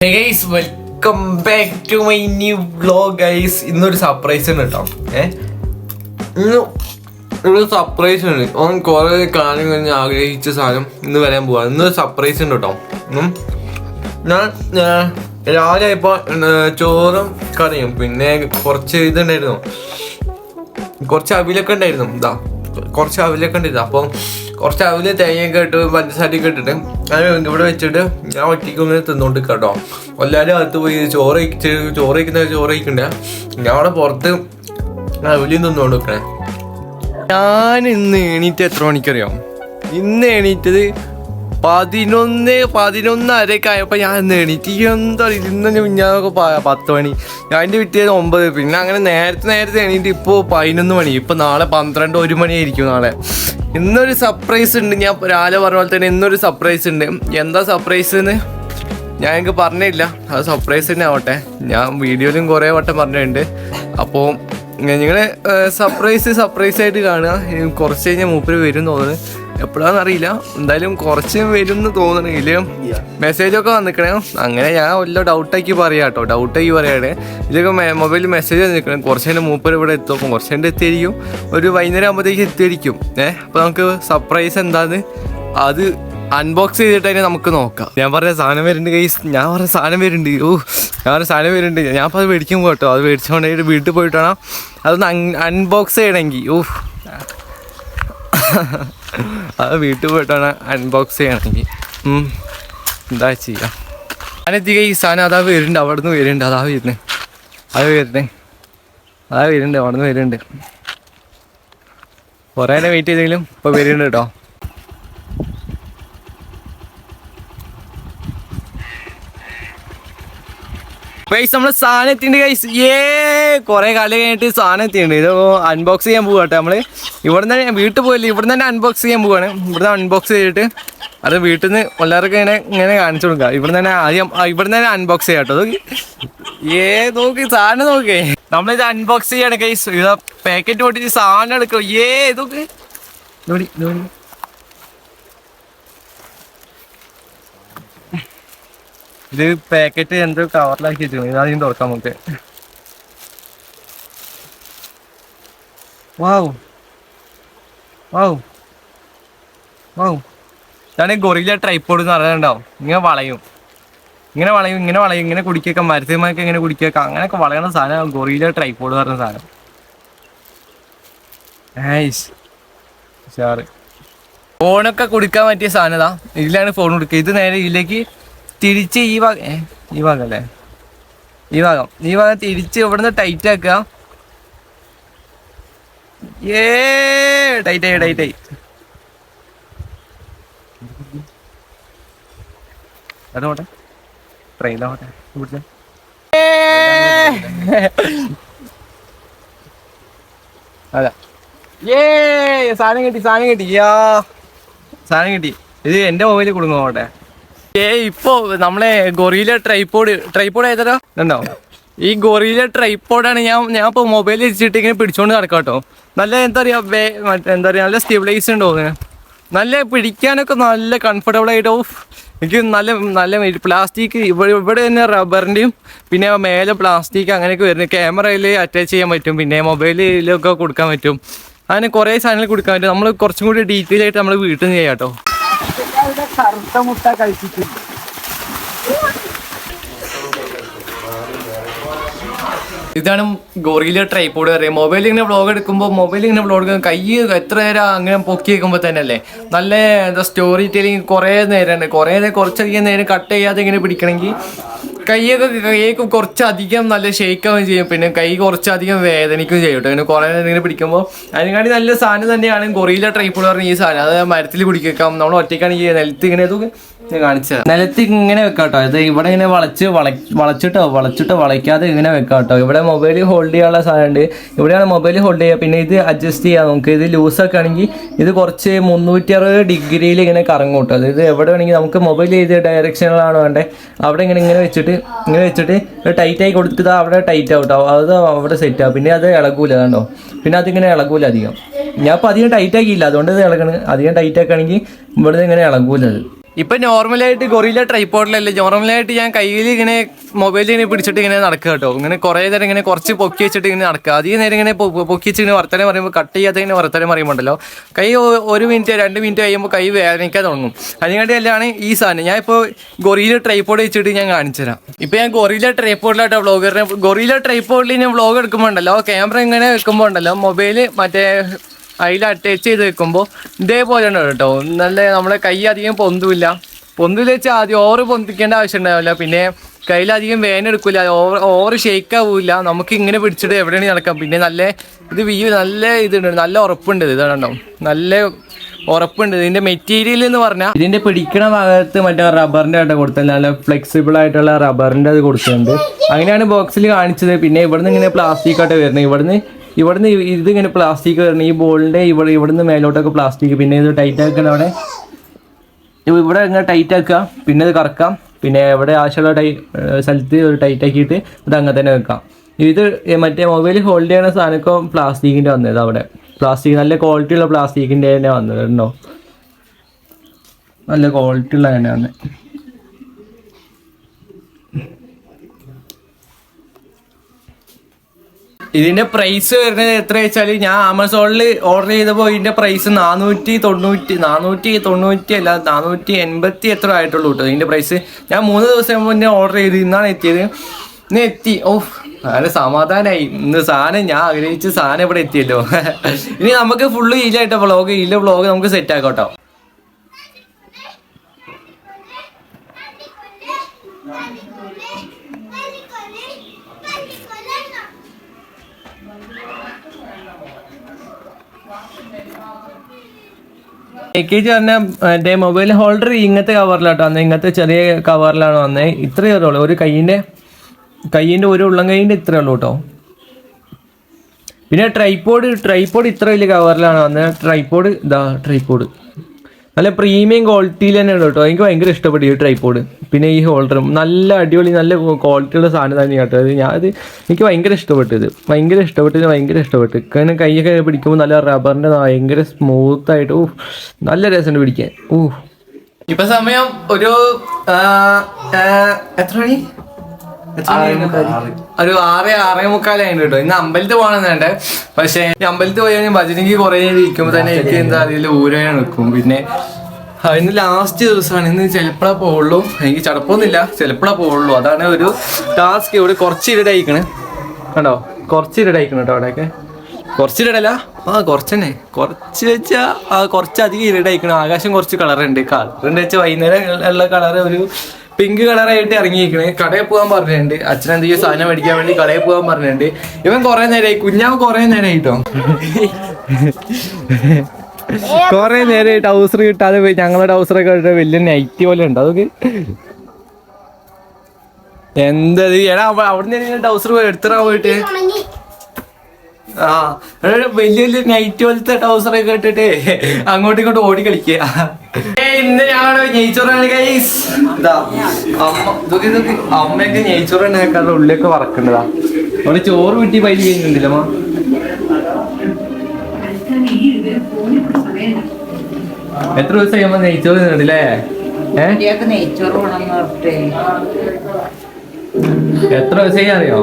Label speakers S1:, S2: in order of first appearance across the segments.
S1: Guys welcome back to my new vlog guys ഇന്നൊരു surprise ഉണ്ട് കേട്ടോ ഏ? ഇന്ന് ഒരു സർപ്രൈസ് ഉണ്ട്. ഓൻ കുറെ കാലം കഴിഞ്ഞ് ആഗ്രഹിച്ച സാധനം ഇന്ന് വരാൻ പോവാ. ഇന്നൊരു സർപ്രൈസ് ഉണ്ട് കേട്ടോ ഞാൻ രാവിലെ ഇപ്പോൾ ചോറും കറിയും. പിന്നെ കുറച്ച് ഇതുണ്ടായിരുന്നു. കുറച്ച് അവിലൊക്കെ ഉണ്ടായിരുന്നു. ഇതാ. കുറച്ച് അവലൊക്കെ ഉണ്ടായിരുന്നു അപ്പം കുറച്ച് അവൽ തേങ്ങയൊക്കെ ഇട്ട് പഞ്ചസാരയൊക്കെ ഇട്ടിട്ട് ഞാൻ ഇവിടെ വെച്ചിട്ട് ഞാൻ ഒറ്റയ്ക്ക് ഒന്ന് തിന്നോണ്ട് കേട്ടോ എല്ലാവരും അകത്ത് പോയി ചോറ് ചോറ് കഴിക്കുന്ന ചോറ് കഴിക്കണ്ടേ. ഞാൻ അവിടെ പുറത്ത് അവലിയും തിന്നുകൊണ്ട് നിൽക്കണേ ഞാൻ ഇന്ന് എണീറ്റ് എത്ര മണിക്കറിയാം? ഇന്ന് എണീറ്റത് പതിനൊന്ന് പതിനൊന്നരയൊക്കെ ആയപ്പോൾ ഞാൻ ഇന്ന് എണീറ്റ്. എന്താ ഇന്ന് ഞാൻ പത്ത് മണി. ഞാൻ എന്റെ വിട്ടിയത് ഒമ്പത്. പിന്നെ അങ്ങനെ നേരത്തെ നേരത്തെ എണീറ്റ് ഇപ്പോൾ പതിനൊന്ന് മണി. ഇപ്പോൾ നാളെ പന്ത്രണ്ട് ഒരു മണിയായിരിക്കും നാളെ. ഇന്നൊരു സർപ്രൈസ് ഉണ്ട്. ഞാൻ രാവിലെ പറഞ്ഞ പോലെ തന്നെ ഇന്നൊരു സർപ്രൈസ് ഉണ്ട്. എന്താ സർപ്രൈസ് എന്ന്? ഞാൻ എനിക്ക് പറഞ്ഞില്ല. അത് സർപ്രൈസ് തന്നെ ആവട്ടെ. ഞാൻ വീഡിയോയിലും കുറേ വട്ടം പറഞ്ഞിട്ടുണ്ട്. അപ്പോൾ നിങ്ങൾ സർപ്രൈസ് സർപ്രൈസ് ആയിട്ട് കാണുക. കുറച്ച് കഴിഞ്ഞാൽ മൂപ്പര് വരും തോന്നുന്നു. എപ്പോഴാണെന്ന് അറിയില്ല എന്തായാലും കുറച്ച് വരും എന്ന് തോന്നുന്നു മെസ്സേജ് മെസ്സേജൊക്കെ വന്നിക്കണേ. അങ്ങനെ ഞാൻ വല്ല ഡൗട്ടാക്കി പറയാം കേട്ടോ ഡൗട്ടാക്കി പറയാണ്. ഇതൊക്കെ മൊബൈലിൽ മെസ്സേജ് വന്നിരിക്കണേ. കുറച്ച് നേരം മൂപ്പർ ഇവിടെ എത്തും. അപ്പം കുറച്ച് കഴിഞ്ഞ് എത്തിയിരിക്കും. ഒരു വൈകുന്നേരം ആകുമ്പോഴത്തേക്ക് എത്തിയിരിക്കും. ഏഹ് അപ്പോൾ നമുക്ക് സർപ്രൈസ് എന്താന്ന് അത് അൺബോക്സ് ചെയ്തിട്ട് തന്നെ നമുക്ക് നോക്കാം. ഞാൻ പറഞ്ഞ സാധനം വരുന്നുണ്ട് കൈസ് ഞാൻ പറഞ്ഞ സാധനം വരുന്നുണ്ട്. ഓ ഞാൻ പറഞ്ഞ സാധനം വരുന്നുണ്ട്. ഞാൻ അപ്പോൾ അത് മേടിക്കും കേട്ടോ അത് മേടിച്ചുകൊണ്ട് വീട്ടിൽ പോയിട്ടാണ് അതൊന്ന് അൺബോക്സ് ചെയ്യണമെങ്കിൽ ഓ. അത് വീട്ടിൽ പോയിട്ടാണ് അൺബോക്സ് ചെയ്യണമെങ്കിൽ. എന്താ ചെയ്യാം? ഞാനെത്തി ഈ സാധനം അതാ വരുന്നുണ്ട് അവിടെ നിന്ന് വരുന്നുണ്ട് അതാ വരുന്നത് അത് വരുന്നേ. അതാ വരുന്നുണ്ട് അവിടെ നിന്ന് വരുന്നുണ്ട്. കുറേ നേരം വെയിറ്റ് ചെയ്തെങ്കിലും ഇപ്പോൾ വരുന്നുണ്ട് കേട്ടോ ഗൈസ് നമ്മൾ സാധനം എത്തിണ്ട് ഗൈസ് ഏ കുറെ കാലം കഴിഞ്ഞിട്ട് സാധനം എത്തിയിട്ടുണ്ട് ഇത് അൺബോക്സ് ചെയ്യാൻ പോവാട്ടെ നമ്മൾ. ഇവിടെ നിന്ന് വീട്ടിൽ പോയില്ല? ഇവിടെ തന്നെ അൺബോക്സ് ചെയ്യാൻ പോവാണ്. ഇവിടെ അൺബോക്സ് ചെയ്തിട്ട് അത് വീട്ടിൽ നിന്ന് എല്ലാവർക്കും ഇങ്ങനെ ഇങ്ങനെ കാണിച്ചു കൊടുക്കാം. ഇവിടെ തന്നെ ആദ്യം ഇവിടെ തന്നെ അൺബോക്സ് ചെയ്യാം കേട്ടോ. ഏ നോക്കി സാധനം നോക്കേ. നമ്മളിത് അൺബോക്സ് ചെയ്യാണ് ഗൈസ് ഇത് പാക്കറ്റ് പൊട്ടിച്ച് സാധനം എടുക്കും. ഏ നോക്ക്. നോടി നോടി ഇത് പാക്കറ്റ് എന്തോ കവറിലാക്കി വെച്ചു ഇതാദ്യം തുറക്കാം നമുക്ക്. വാവ് വാവ് വാവ് ഇതാണ് ഗൊറിയിലെ ട്രൈപ്പോഡ് എന്ന് പറയുന്നുണ്ടാവും ഇങ്ങനെ വളയും. ഇങ്ങനെ വളയും ഇങ്ങനെ വളയും ഇങ്ങനെ കുടിക്കൊക്കെ മരത്തിന്മാർക്ക് ഇങ്ങനെ കുടിക്കൊക്കെ അങ്ങനെയൊക്കെ വളയുന്ന സാധനം ഗൊറിയിലെ ട്രൈപ്പോഡ് എന്ന് പറയുന്ന സാധനം. ഫോണൊക്കെ കൊടുക്കാൻ പറ്റിയ സാധനതാ ഇതിലാണ് ഫോൺ കൊടുക്കുക. ഇത് നേരെ ഇതിലേക്ക് തിരിച്ച് ഈ ഭാഗം ഏ ഈ ഭാഗം അല്ലേ? ഈ ഭാഗം ഈ ഭാഗം തിരിച്ച് ഇവിടുന്ന് ടൈറ്റ് ആക്കുക. ഏ ടൈറ്റ് ആയി ടൈറ്റ് ആയി. അതോട്ടെ ട്രെയിനിലാവട്ടെ ഇവിടുത്തെ അതാ. ഏ സാധനം കിട്ടി സാധനം കിട്ടി. യാ സാധനം കിട്ടി. ഇത് എന്റെ മൊബൈലിൽ കൊടുങ്ങോട്ടെ ഏ ഇപ്പോ നമ്മളെ ഗൊറീല ട്രൈപോഡ് ട്രൈപോഡ് ഏതരാ ഉണ്ടോ ഈ ഗൊറീല ട്രൈപ്പോഡാണ് ഞാൻ ഞാൻ ഇപ്പോൾ മൊബൈൽ വെച്ചിട്ട് ഇങ്ങനെ പിടിച്ചോണ്ട് നടക്കാം കേട്ടോ നല്ല എന്താ പറയാ വേ- എന്താ പറയാ നല്ല സ്റ്റെബിലൈസ് ഉണ്ടോ ഇതിന്? നല്ല പിടിക്കാനൊക്കെ നല്ല കംഫർട്ടബിൾ ആയിട്ട് ഓഫ്. എനിക്ക് നല്ല നല്ല പ്ലാസ്റ്റിക് ഇവിടെ ഇവിടെ തന്നെ റബ്ബറിന്റെയും പിന്നെ മേലെ പ്ലാസ്റ്റിക് അങ്ങനെയൊക്കെ വരുന്നത് ക്യാമറയിൽ അറ്റാച്ച് ചെയ്യാൻ പറ്റും. പിന്നെ മൊബൈലിലൊക്കെ കൊടുക്കാൻ പറ്റും. അങ്ങനെ കുറേ സാധനങ്ങൾ കൊടുക്കാൻ പറ്റും. നമ്മൾ കുറച്ചും കൂടി ഡീറ്റെയിൽ ആയിട്ട് നമ്മൾ വീട്ടിൽ നിന്ന് ചെയ്യാം കേട്ടോ.
S2: കറുത്ത മുട്ട
S1: ഇതാണ് ഗോറിയിലെ ട്രൈപ്പോഡ് പറയുക മൊബൈൽ ഇങ്ങനെ വ്ളോഗ് എടുക്കുമ്പോൾ മൊബൈൽ ഇങ്ങനെ വ്ളോഗ് കൈ എത്ര നേരം അങ്ങനെ പൊക്കി വെക്കുമ്പോൾ തന്നെ അല്ലേ നല്ല എന്താ സ്റ്റോറി ടെലിങ് കുറേ നേരമാണ്. കുറേ നേരം കുറച്ചധികം നേരം കട്ട് ചെയ്യാതെ ഇങ്ങനെ പിടിക്കണമെങ്കിൽ കൈയൊക്കെ കൈയൊക്കെ കുറച്ചധികം നല്ല ഷെയ്ക്കാവുകയും ചെയ്യും. പിന്നെ കൈ കുറച്ചധികം വേദനിക്കുകയും ചെയ്യും കേട്ടോ. പിന്നെ കുറേ ഇങ്ങനെ പിടിക്കുമ്പോൾ അതിനെക്കാട്ടി നല്ല സാധനം തന്നെയാണ് ഗൊറിയിലെ ട്രൈപ്പിൾ പറഞ്ഞ ഈ സാധനം. അത് മരത്തിൽ പിടിക്കാം. നമ്മൾ ഒറ്റയ്ക്കാണെങ്കിൽ നിലത്ത് ഇങ്ങനെ കാണിച്ചത്. നിലത്ത് ഇങ്ങനെ വെക്കാട്ടോ. കേട്ടോ ഇത് ഇവിടെ ഇങ്ങനെ വളച്ച് വള വളച്ചിട്ടോ വളച്ചിട്ടോ വളയ്ക്കാതെ ഇങ്ങനെ വെക്കാട്ടോ. ഇവിടെ മൊബൈൽ ഹോൾഡ് ചെയ്യാനുള്ള സാധനമുണ്ട്. ഇവിടെയാണ് മൊബൈൽ ഹോൾഡ് ചെയ്യുക. പിന്നെ ഇത് അഡ്ജസ്റ്റ് ചെയ്യാം നമുക്ക്. ഇത് ലൂസൊക്കെ ആണെങ്കിൽ ഇത് കുറച്ച് മുന്നൂറ്റി അറുപത് ഡിഗ്രിയിൽ ഇങ്ങനെ കറങ്ങൂട്ടോ അതായത് എവിടെ വേണമെങ്കിൽ നമുക്ക് മൊബൈൽ ചെയ്ത് ഡയറക്ഷനിലാണ് വേണ്ടത് അവിടെ ഇങ്ങനെ ഇങ്ങനെ വെച്ചിട്ട് ഇങ്ങനെ വെച്ചിട്ട് ടൈറ്റ് ആയി കൊടുത്തിട്ട് അവിടെ ടൈറ്റ് ആവും കേട്ടോ. അത് അവിടെ സെറ്റ് ആവും. പിന്നെ അത് ഇളകൂല കണ്ടോ? പിന്നെ അതിങ്ങനെ ഇളകൂല അധികം. ഞാൻ ഇപ്പോൾ അധികം ടൈറ്റ് ആക്കിയില്ല. അതുകൊണ്ട് ഇത് ഇളകണ്. അധികം ടൈറ്റ് ആക്കുകയാണെങ്കിൽ ഇവിടെ ഇങ്ങനെ ഇളകൂല അത്. ഇപ്പൊ നോർമലായിട്ട് ഗൊറില്ല ട്രൈപ്പോഡിലല്ലേ നോർമലായിട്ട് ഞാൻ കയ്യിൽ ഇങ്ങനെ മൊബൈലിൽ ഇങ്ങനെ പിടിച്ചിട്ട് ഇങ്ങനെ നടക്കുക കേട്ടോ ഇങ്ങനെ കുറേ നേരം ഇങ്ങനെ കുറച്ച് പൊക്കി വെച്ചിട്ട് ഇങ്ങനെ നടക്കുക അധികം നേരം ഇങ്ങനെ പൊക്കി വെച്ച് ഇങ്ങനെ വർത്തനം പറയുമ്പോൾ കട്ട് ചെയ്യാതെ ഇങ്ങനെ വർത്തനം പറയുമ്പോണ്ടല്ലോ. കൈ ഒരു മിനിറ്റ് രണ്ട് മിനിറ്റ് കഴിയുമ്പോൾ കൈ വേദനിക്കാൻ തുടങ്ങും. അതിനാണ്ടിയല്ലാണ് ഈ സാധനം. ഞാൻ ഇപ്പോൾ ഗൊറിയിലെ ട്രൈപ്പോഡ് വെച്ചിട്ട് ഞാൻ കാണിച്ചു തരാം. ഇപ്പൊ ഞാൻ ഗൊറിയിലെ ട്രൈപ്പോർഡിലാട്ടോ വ്ളോഗറിനെ ഗൊറിയിലെ ട്രൈപ്പോഡിൽ ഞാൻ വ്ളോഗ് എടുക്കുമ്പോൾ ഉണ്ടല്ലോ ക്യാമറ ഇങ്ങനെ വെക്കുമ്പോൾ ഉണ്ടല്ലോ മൊബൈൽ മറ്റേ അതിൽ അറ്റാച്ച് ചെയ്ത് വെക്കുമ്പോൾ ഇതേപോലെ ഉണ്ട് കേട്ടോ. നല്ല നമ്മളെ കൈ അധികം പൊന്തുമില്ല പൊന്തില്ല വെച്ചാൽ ആദ്യം ഓവർ പൊന്തിക്കേണ്ട ആവശ്യം ഉണ്ടാവില്ല പിന്നെ കയ്യിലധികം വേനെടുക്കില്ല ഓവർ ഓവർ ഷേക്ക് ആവില്ല. നമുക്ക് ഇങ്ങനെ പിടിച്ചിട്ട് എവിടെയാണെങ്കിൽ നടക്കാം? പിന്നെ നല്ല ഇത് വീ നല്ല ഇതുണ്ട്. നല്ല ഉറപ്പുണ്ട് ഇത് കണ്ടോ? നല്ല ഉറപ്പുണ്ട്. ഇതിന്റെ മെറ്റീരിയൽ എന്ന് പറഞ്ഞാൽ ഇതിന്റെ പിടിക്കണ ഭാഗത്ത് മറ്റേ റബ്ബറിന്റെ ആയിട്ട് കൊടുത്തത്. നല്ല ഫ്ലെക്സിബിൾ ആയിട്ടുള്ള റബ്ബറിന്റെ അത് കൊടുത്തിട്ടുണ്ട്. അങ്ങനെയാണ് ബോക്സിൽ കാണിച്ചത്. പിന്നെ ഇവിടുന്ന് ഇങ്ങനെ പ്ലാസ്റ്റിക് ആയിട്ട് വരുന്നത്. ഇവിടുന്ന് ഇവിടുന്ന് ഇത് ഇങ്ങനെ പ്ലാസ്റ്റിക് വരണം. ഈ ബോളിന്റെ ഇവിടെ ഇവിടുന്ന് മേലോട്ടൊക്കെ പ്ലാസ്റ്റിക് പിന്നെ ഇത് ടൈറ്റ് ആക്കണം അവിടെ. ഇവിടെ ഇങ്ങനെ ടൈറ്റ് ആക്കുക. പിന്നെ ഇത് കറക്കാം. പിന്നെ എവിടെ ആവശ്യമുള്ള ടൈ സ്ഥലത്ത് ഒരു ടൈറ്റ് ആക്കിയിട്ട് ഇത് അങ്ങനെ തന്നെ വെക്കാം. ഇത് മറ്റേ മൊബൈൽ ഹോൾഡ് ചെയ്യുന്ന സാധനമൊക്കെ പ്ലാസ്റ്റിക്കിന്റെ വന്നത് അവിടെ. പ്ലാസ്റ്റിക് നല്ല ക്വാളിറ്റി ഉള്ള പ്ലാസ്റ്റിക്കിന്റെ തന്നെ വന്നത് ഉണ്ടോ നല്ല ക്വാളിറ്റി ഉള്ള തന്നെ വന്നത് ഇതിന്റെ പ്രൈസ് വരുന്നത് എത്ര വെച്ചാൽ ഞാൻ ആമസോണിൽ ഓർഡർ ചെയ്തപ്പോൾ ഇതിന്റെ പ്രൈസ് നാനൂറ്റി തൊണ്ണൂറ്റി നാനൂറ്റി തൊണ്ണൂറ്റി അല്ല നാനൂറ്റി എൺപത്തി എത്ര ആയിട്ടുള്ളൂ കേട്ടോ ഇതിന്റെ പ്രൈസ് ഞാൻ മൂന്ന് ദിവസം മുന്നേ ഓർഡർ ചെയ്ത് ഇന്നാണ് എത്തിയത്. ഇന്ന് എത്തി. ഓ അങ്ങനെ സമാധാനമായി ഇന്ന് സാധനം ഞാൻ ആഗ്രഹിച്ച സാധനം ഇവിടെ എത്തിയല്ലോ. ഇനി നമുക്ക് ഫുള്ള് ഇല്ലായിട്ടോ വ്ളോഗ് ഈല വ്ളോഗ് നമുക്ക് സെറ്റ് ആക്കാം കേട്ടോ പാക്കേജ് പറഞ്ഞ മറ്റേ മൊബൈൽ ഹോൾഡർ ഇങ്ങനത്തെ കവറിലാട്ടോ വന്നത് ഇങ്ങനത്തെ ചെറിയ കവറിലാണ് വന്നത് ഇത്രയേ ഉള്ളൂ. ഒരു കൈയിന്റെ കൈയിന്റെ ഒരു ഉള്ളം കൈയിന്റെ ഇത്രയേ ഉള്ളൂ കേട്ടോ പിന്നെ ട്രൈപ്പോഡ് ട്രൈപ്പോഡ് ഇത്ര വലിയ കവറിലാണ് വന്നത് ട്രൈപ്പോഡ് ഇതാ ട്രൈപ്പോഡ് നല്ല പ്രീമിയം ക്വാളിറ്റിയിൽ തന്നെ ഉണ്ട് കേട്ടോ. എനിക്ക് ഭയങ്കര ഇഷ്ടപ്പെട്ടു ഈ ട്രൈപ്പോഡ് പിന്നെ ഈ ഹോൾഡറും നല്ല അടിപൊളി നല്ല ക്വാളിറ്റിയുള്ള സാധനം തന്നെ കേട്ടോ. അത് ഞാൻ അത് എനിക്ക് ഭയങ്കര ഇഷ്ടപ്പെട്ടു ഇത് ഭയങ്കര ഇഷ്ടപ്പെട്ടു ഭയങ്കര ഇഷ്ടപ്പെട്ടു. കാരണം കൈയൊക്കെ പിടിക്കുമ്പോൾ നല്ല റബ്ബറിന്റെ ഭയങ്കര സ്മൂത്ത് ആയിട്ട് ഓ നല്ല രസമുണ്ട് പിടിക്കാൻ. ഓ ഇപ്പൊ സമയം ഒരു എത്ര മണി? ഒരു ആറ് ആറേ മുക്കാലായിട്ട് കേട്ടോ. ഇന്ന് അമ്പലത്തിൽ പോകണമെന്നുണ്ട് പക്ഷെ അമ്പലത്തിൽ പോയാൽ ഞാൻ ഭജനയ്ക്ക് കുറെ ഇരിക്കുമ്പോൾ തന്നെ എനിക്ക് എന്താ അറിയില്ല ഊരേ നിൽക്കും. പിന്നെ ഇന്ന് ലാസ്റ്റ് ദിവസമാണ്. ഇന്ന് ചിലപ്പോഴേ പോവുള്ളൂ. എനിക്ക് ചടപ്പൊന്നുമില്ല. ചിലപ്പോഴേ പോവുള്ളൂ. അതാണ് ഒരു ടാസ്ക് ഇവിടെ കുറച്ച് ഇരുടായിക്കണ് കണ്ടോ? കുറച്ച് ഇരുടായിക്കണം കേട്ടോ അവിടെയൊക്കെ. കുറച്ച് ഇരുടല്ല ആ കുറച്ച് തന്നെ. കുറച്ച് വെച്ചാൽ ആ കുറച്ചധികം ഇരുടായിക്കണം ആകാശം കുറച്ച് കളറുണ്ട് കളറുണ്ട് വെച്ചാൽ വൈകുന്നേരം ഉള്ള കളർ ഒരു പിങ്ക് കളറായിട്ട് ഇറങ്ങിയിരിക്കണ്. കടയിൽ പോകാൻ പറഞ്ഞിട്ടുണ്ട്. അച്ഛൻ എന്ത് ചെയ്യും സാധനം മേടിക്കാൻ വേണ്ടി കടയിൽ പോകാൻ പറഞ്ഞിട്ടുണ്ട്. ഇവൻ കുറെ നേരമായി കുഞ്ഞാവ് കുറെ നേരമായി കേട്ടോ കുറെ നേരമായി ടൗസർ കിട്ടാതെ പോയി ഞങ്ങളുടെ ടൗസറൊക്കെ ഇട്ട് വലിയ നൈറ്റ് പോലെ ഉണ്ട്. അതൊക്കെ എന്തത് എടാ അവ- അവിടുന്ന് ടൗസർ എടുത്തിടാൻ പോയിട്ട്. ആ വലിയ വലിയ നൈറ്റ് പോലത്തെ ടൗസറൊക്കെ ഇട്ടിട്ട് അങ്ങോട്ടും ഇങ്ങോട്ടും ഓടി കളിക്കുക ഇന്ന് ഞങ്ങളുടെ നെയ്ച്ചോറാണ് ഗൈസ് ഇതാ അമ്മ ഇതൊക്കെ ഇതൊക്കെ അമ്മയൊക്കെ നെയ്ച്ചോറ് ഉണ്ടാക്കാതെ ഉള്ളിലൊക്കെ വറക്കണ്ടതാ അവിടെ ചോറ് വീട്ടി പൈസ കഴിഞ്ഞിട്ടില്ല അമ്മ. എത്ര ദിവസം കഴിയുമ്പോ നെയ്ച്ചോറ് തിന്നിട്ടില്ലേ? എത്ര ദിവസമായി അറിയോ?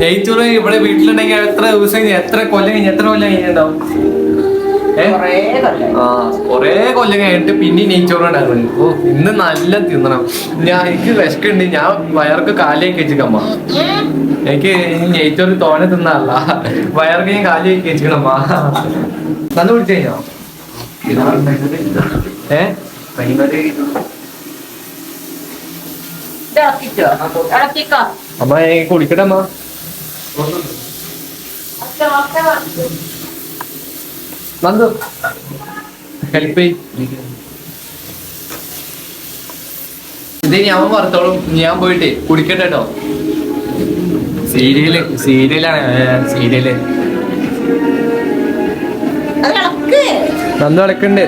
S1: നെയ്ച്ചോറ് ഇവിടെ വീട്ടിലുണ്ടെങ്കിൽ എത്ര ദിവസം എത്ര കൊല്ലം കഴിഞ്ഞ് എത്ര കൊല്ലം കഴിഞ്ഞിട്ടുണ്ടാവും? ആ കൊറേ കൊല്ലം കഴിഞ്ഞിട്ട് പിന്നെ നെയ്ച്ചോറ് ഉണ്ടായിരുന്നു ഓ ഇന്ന് നല്ല തിന്നണം. ഞാൻ എനിക്ക് വിശക്കുണ്ട്. ഞാൻ വയർക്ക് കാലിലേക്ക് വെച്ചിക്കമ്മ. എനിക്ക് നെയ്ച്ചോറ് തോനെ തിന്നല്ല വയർക്ക് ഞാൻ കാലിലേക്ക് വെച്ചിക്കണമ്മ. തന്നു വിളിച്ചു കഴിഞ്ഞോ? ഏ? അമ്മ അമ്മ. നന്ദു. ഹെൽപ്പ് ഇത് ഞാൻ വറുത്തോളും. ഞാൻ പോയിട്ട് കുടിക്കട്ടെ കേട്ടോ സീരിയൽ സീരിയലാണ്
S2: സീരിയൽ.
S1: നന്ദു അടക്കുണ്ട്.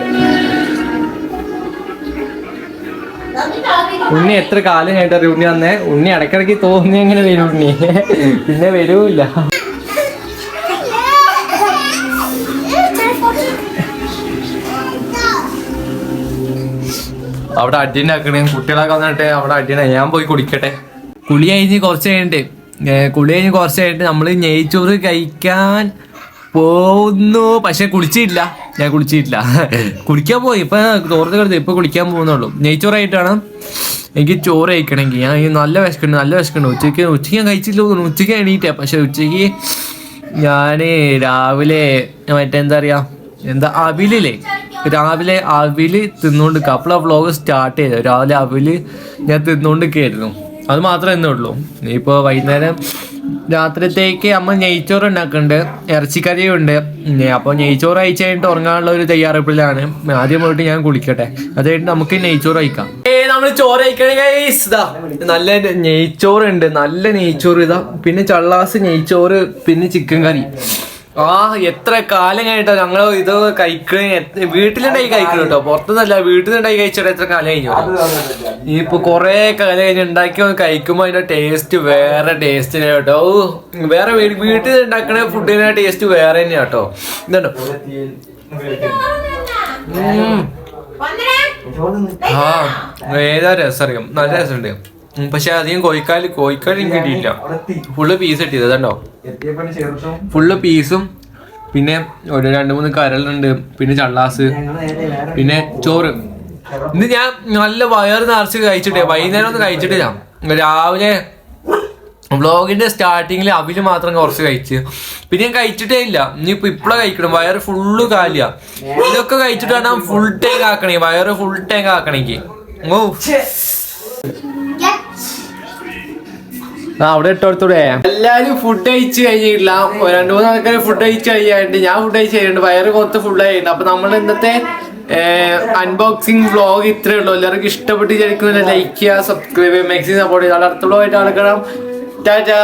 S1: ഉണ്ണി എത്ര കാലം കഴിഞ്ഞിട്ട് ഉണ്ണി വന്നേ? ഉണ്ണി ഇടക്കിടക്ക് തോന്നി എങ്ങനെ വരും ഉണ്ണി? പിന്നെ വരൂല്ല. അവിടെ അടിയുണ്ടാക്കണേ കുട്ടികളൊക്കെ വന്നിട്ട് അവിടെ അടിയണ ഞാൻ പോയി കുടിക്കട്ടെ കുളി കഴിഞ്ഞ് കുറച്ച് കഴിഞ്ഞിട്ട് കുളി കഴിഞ്ഞ് കുറച്ച് കഴിഞ്ഞിട്ട് നമ്മൾ നെയ്ച്ചോറ് കഴിക്കാൻ പോകുന്നു. പക്ഷെ കുളിച്ചിട്ടില്ല. ഞാൻ കുളിച്ചിട്ടില്ല. കുളിക്കാൻ പോയി. ഇപ്പൊ തോർത്ത് കിടത്തി ഇപ്പൊ കുളിക്കാൻ പോകുന്നുള്ളൂ. നെയ്ച്ചോറായിട്ടാണ് എനിക്ക് ചോറ് കഴിക്കണമെങ്കിൽ. ഞാൻ നല്ല വിശക്കുണ്ട് നല്ല വിശക്കുണ്ട്. ഉച്ചയ്ക്ക് ഉച്ചയ്ക്ക് ഞാൻ കഴിച്ചില്ല തോന്നുന്നു. ഉച്ചയ്ക്ക് എണീറ്റ. പക്ഷെ ഉച്ചയ്ക്ക് ഞാൻ രാവിലെ മറ്റേ എന്താ പറയാ എന്താ അവിലില്ലേ? രാവിലെ അവിൽ തിന്നുകൊണ്ട് ആ വ്ളോഗ് സ്റ്റാർട്ട് ചെയ്തത്. രാവിലെ അവിൽ ഞാൻ തിന്നുകൊണ്ടിരിക്കുകയായിരുന്നു അത് മാത്രമേ ഉള്ളൂ. ഇനിയിപ്പോൾ വൈകുന്നേരം രാത്രിത്തേക്ക് അമ്മ നെയ്ച്ചോറ് ഉണ്ടാക്കുന്നുണ്ട് ഇറച്ചിക്കറിയും ഉണ്ട് അപ്പോൾ നെയ്ച്ചോറ് അയച്ചു കഴിഞ്ഞിട്ട് ഉറങ്ങാനുള്ള ഒരു തയ്യാറെടുപ്പിലാണ്. ആദ്യം പോയിട്ട് ഞാൻ കുളിക്കട്ടെ. അത് കഴിഞ്ഞിട്ട് നമുക്ക് നെയ്ച്ചോറ് അയക്കാം നമ്മൾ ചോറ്. ഇതാ നല്ല നെയ്ച്ചോറ് ഉണ്ട് നല്ല നെയ്ച്ചോറ് ഇതാ. പിന്നെ ചള്ളാസ് നെയ്ച്ചോറ് പിന്നെ ചിക്കൻ കറി. ആ എത്ര കാലം കഴിഞ്ഞിട്ടോ ഞങ്ങൾ ഇത് കഴിക്കണ? വീട്ടിലുണ്ടായി കഴിക്കണം കേട്ടോ പുറത്തുനിന്നല്ല വീട്ടിലുണ്ടായി കഴിച്ചിട്ട് എത്ര കാലം കഴിഞ്ഞു? ഇപ്പൊ കൊറേ കാലം കഴിഞ്ഞ് ഉണ്ടാക്കി കഴിക്കുമ്പോ അതിന്റെ ടേസ്റ്റ് വേറെ ടേസ്റ്റ് കേട്ടോ. ഔ, വേറെ വീട്ടിൽ ഉണ്ടാക്കണ ഫുഡിന്റെ ടേസ്റ്റ് വേറെ തന്നെയാ കേട്ടോ. ഇതുണ്ടോ? ഉം. ആ ഏതാ രസം അറിയാം? നല്ല രസമുണ്ട്. പക്ഷെ അധികം കോഴിക്കാൽ കോഴിക്കാൽ എനിക്ക് കിട്ടിയില്ല ഫുള്ള് പീസ് കിട്ടിയത് കണ്ടോ? ഫുള്ള് പീസും പിന്നെ ഒരു രണ്ട് മൂന്ന് കരളുണ്ട് പിന്നെ ചള്ളാസ് പിന്നെ ചോറ്. ഇന്ന് ഞാൻ നല്ല വയറ് നിറച്ച് കഴിച്ചിട്ടേ വൈകുന്നേരം ഒന്ന് കഴിച്ചിട്ടില്ല. രാവിലെ വ്ളോഗിന്റെ സ്റ്റാർട്ടിങ്ങിൽ അവിൽ മാത്രം കുറച്ച് കഴിച്ച്. പിന്നെ ഞാൻ കഴിച്ചിട്ടേ ഇല്ല. ഇനിയിപ്പോ ഇപ്പളാ കഴിക്കണം വയറ് ഫുള്ള് കാലിയ. ഇതൊക്കെ കഴിച്ചിട്ട് വേണം ഫുൾ ടൈം ആക്കണേ. വയറ് ഫുൾ ടൈം ആക്കണെങ്കിൽ ഓ അവിടെ ഇട്ടോടത്തൂടെ എല്ലാരും ഫുഡ് കഴിച്ച് കഴിഞ്ഞിട്ടില്ല. രണ്ടു മൂന്ന് ആൾക്കാർ ഫുഡ് കഴിച്ച് കഴിയാണ്ട് ഞാൻ ഫുഡ് കഴിച്ച് കഴിയുന്നുണ്ട് വയറ് കൊത്ത് ഫുഡ് ആയിട്ടുണ്ട്. അപ്പൊ നമ്മൾ ഇന്നത്തെ അൺബോക്സിംഗ് വ്ളോഗ് ഇത്രേ ഉള്ളൂ. എല്ലാവർക്കും ഇഷ്ടപ്പെട്ട് വിചാരിക്കുന്ന ലൈക്ക് ചെയ്യുക സബ്സ്ക്രൈബ് ചെയ്യുക മാക്സിമം സപ്പോർട്ട് ചെയ്യുക. അടുത്ത വ്ളോഗായിട്ട് നടക്കണം ടാറ്റാ.